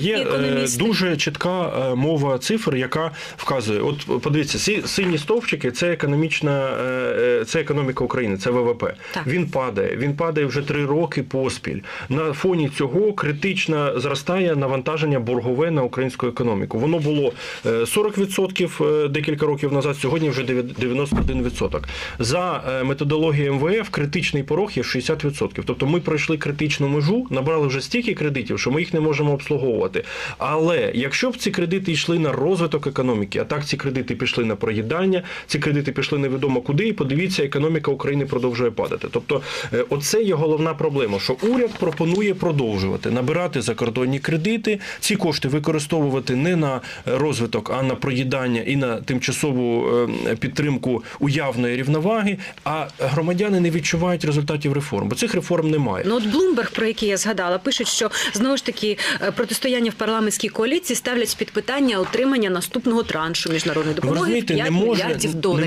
Є е, економісти. дуже чітка е, мова цифр, яка вказує. От подивіться, ці сині стовпчики це економічна, е, це економіка України, це ВВП. Так. Він падає. Він падає вже три роки поспіль. На фоні цього критично зростає навантаження боргове на українську економіку. Воно було е, 40% е, декілька років назад, сьогодні вже 91%. За методологією МВФ критичний порог є 60%. Тобто ми пройшли критичну межу, набрали вже стільки кредитів, що ми їх не можемо обслуговувати. Але якщо б ці кредити йшли на розвиток економіки, а так ці кредити пішли на проїдання, ці кредити пішли невідомо куди, і подивіться, економіка України продовжує падати. Тобто, е, оце є головна проблема, що уряд пропонує продовжувати набирати закордонні кредити, ці кошти використовувати не на розвиток, а на проїдання і на тимчасову е, підтримку уявної рівноваги. А громадяни не відчувають результатів реформ, бо цих реформ немає. Ну от Блумберг, про який я згадала, пишуть, що знову ж таки е, протистояння в парламентській коаліції ставлять під питання отримання наступного траншу міжнародної Ви допомоги. розумієте, 5 не може,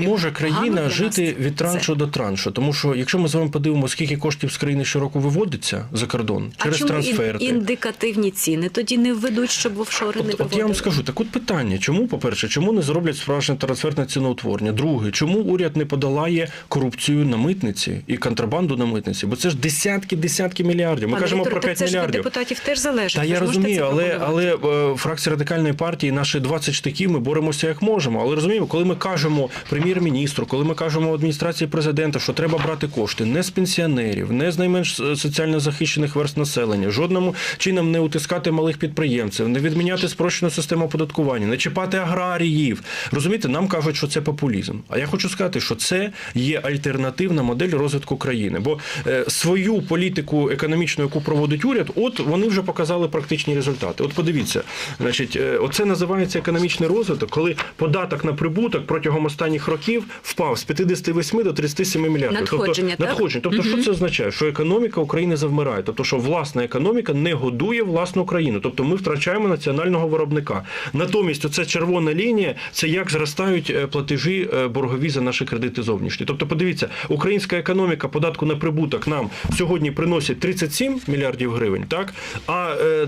не може країна для жити від траншу це. до траншу. Тому що якщо ми з вами подивимося, скільки коштів з країни щороку виводиться за кордон через а чому ін- індикативні ціни тоді не введуть, щоб в офшори не От, от я вам скажу, так от питання, чому, по-перше, чому не зроблять справжнє трансферне ціноутворення? Друге, чому уряд не подолає корупцію на митниці і контрабанду на митниці? Бо це ж десятки, десятки мільярдів. Ми Пане кажемо про так 5 це ж від мільярдів. депутатів теж залежить. Та я розумію, це але, але е, фракція радикальної партії, наші 20 штиків, ми боремося як можемо. Але розуміємо, коли ми кажемо прем'єр-міністру, коли ми кажемо адміністрації президента, що треба брати кошти не з пенсіонерів, не з найменш е, соціально захищених верст населення, жодному чином не утискати малих підприємців, не відміняти спрощену систему оподаткування, не чіпати аграріїв. Розумієте, нам кажуть, що це популізм. А я хочу сказати, що це є альтернативна модель розвитку країни. Бо е, свою політику економічну, яку проводить уряд, от вони вже показали практичні результати. От подивіться, значить, е, оце називається економічний розвиток, коли податок на прибуток протягом останніх років впав з 58 до 37 мільярдів. Надходження, тобто, так? надходження. Тобто, що це означає? Що економіка України завмирає. Тобто, що власна економіка не годує власну країну. Тобто ми втрачаємо національного виробника. Натомість, оця червона лінія це як зростають е, платежі е, боргові за наші кредити зовнішні. Тобто, подивіться, українська економіка податку на прибуток нам сьогодні приносить 37 мільярдів гривень, так а е,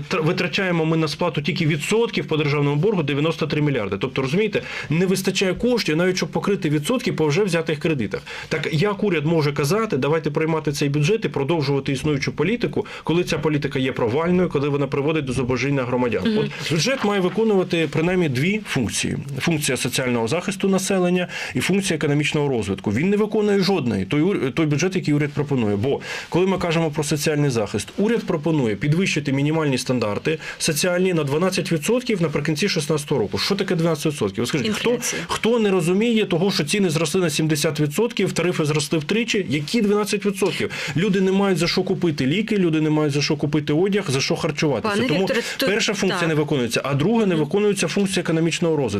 витрачаємо ми на сплату тільки відсотків по державному боргу 93 мільярди. Тобто, розумієте, не вистачає коштів, навіть щоб покрити відсотки по вже взятих кредитах. Так як уряд може казати, давайте приймати цей бюджет і продовжувати існуючу політику, коли ця політика є провальною, коли вона приводить до зубожіння громадян. От бюджет має виконувати принаймні дві функції: функція соціального захисту населення і функція економічного розвитку. Він не виконує жодної той той бюджет, який уряд пропонує. Бо коли ми кажемо про соціальний захист, уряд пропонує підвищити мінімальні стандарти соціальні на 12% наприкінці 2016 року. Що таке 12%? Ви скажіть, хто, хто не розуміє того, що ціни зросли на 70%, тарифи зросли втричі? Які 12%? Люди не мають за що купити ліки, люди не мають за що купити одяг, за що харчуватися. Пане Тому Віктор, то- перша функція так. не виконується, а друга не виконується функція економічного розвитку.